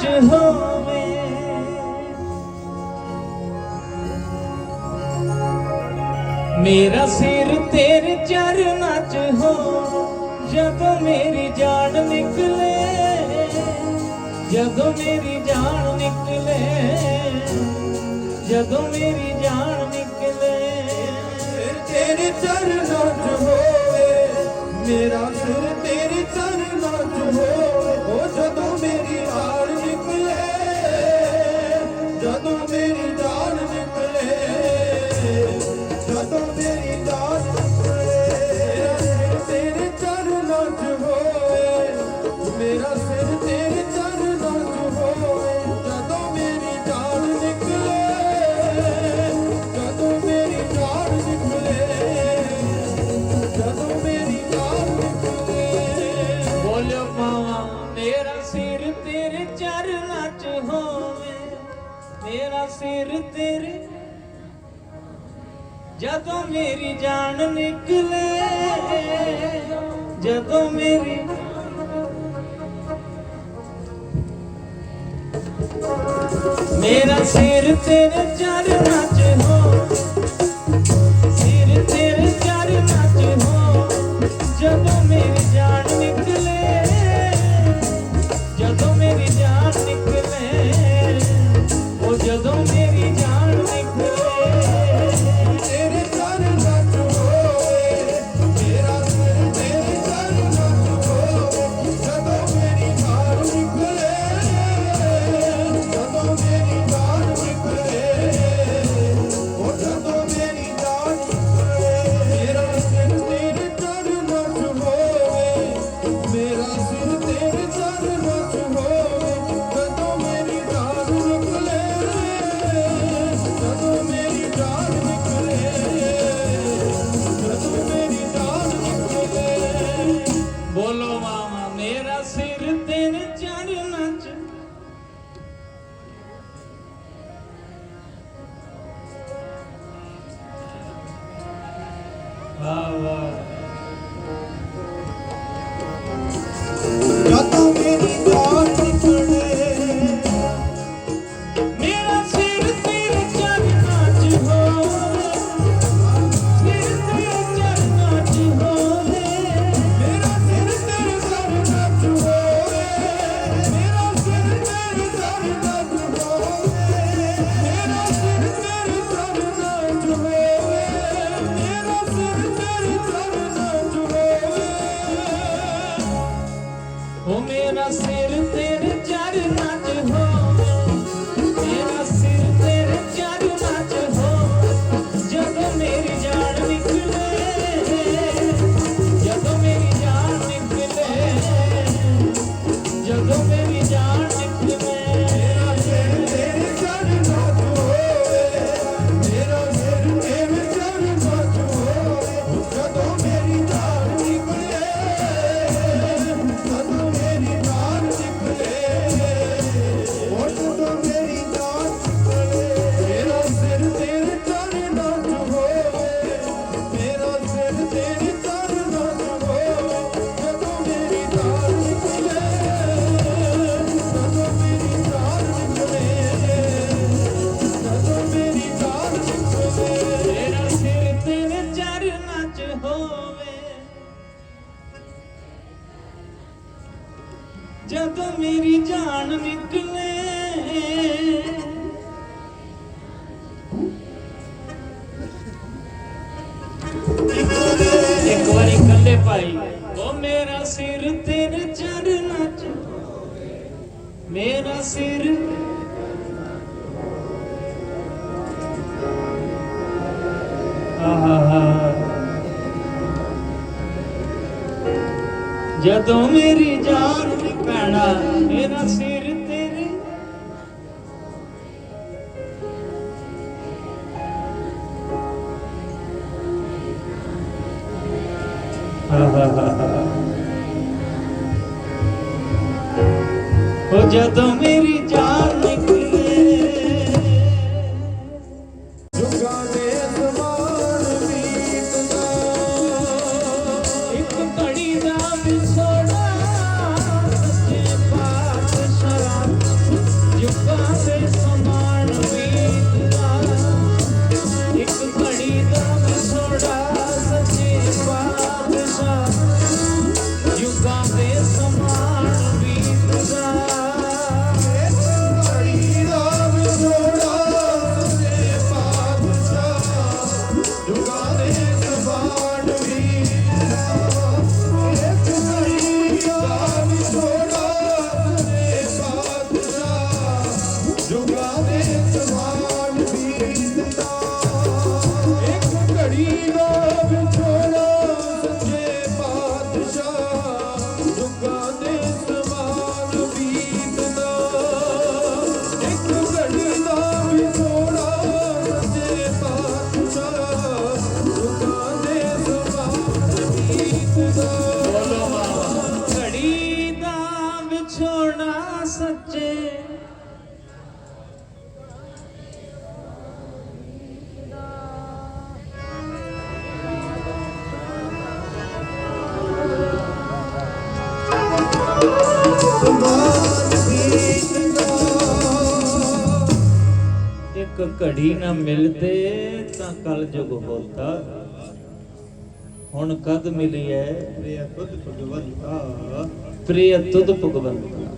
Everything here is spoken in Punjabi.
ਅੱਜ ਹੋਵੇ। ਮੇਰਾ ਸਿਰ ਤੇਰੇ ਚਰਨਾਂ 'ਚ ਹੋ, ਜਦੋਂ ਮੇਰੀ ਜਾਨ ਨਿਕਲੇ, ਜਦੋਂ ਮੇਰੀ ਜਾਨ ਨਿਕਲੇ, ਜਦੋਂ ਮੇਰੀ ਜਾਨ ਨਿਕਲੇ। ਤੇਰੇ ਚਰਨਾਂ 'ਚ ਹੋਵੇ, ਮੇਰਾ ਜਦੋਂ ਮੇਰੀ ਜਾਨ ਨਿਕਲੇ ਜਦੋਂ ਮੇਰੀ ਮੇਰਾ ਸਿਰ ਤੇਰੇ ਚਰਨਾਂ 'ਚ ਹੋ ਇੱਕ ਵਾਰੀ ਕੱਲੇ ਭਾਈ। ਉਹ ਮੇਰਾ ਸਿਰ ਤੇਰੇ ਮੇਰਾ ਸਿਰ। ਜਦੋਂ ਮੇਰੀ ਜਾਨ ਨਿਕਣਾ ਮੇਰਾ ਸਿਰ ਉਹ ਜਦੋਂ ਮੇਰੀ ਜਾਨ ਸੱਚੇ। ਇੱਕ ਨਾ ਮਿਲਦੇ ਤਾਂ ਕਲ ਜੁਗ ਹੋਤਾ। ਹੁਣ ਕਦ ਮਿਲੀ ਐ ਪ੍ਰਿਯ ਭਗਵੰਤਾ। ਪ੍ਰਿਯ ਭਗਵੰਤਾ।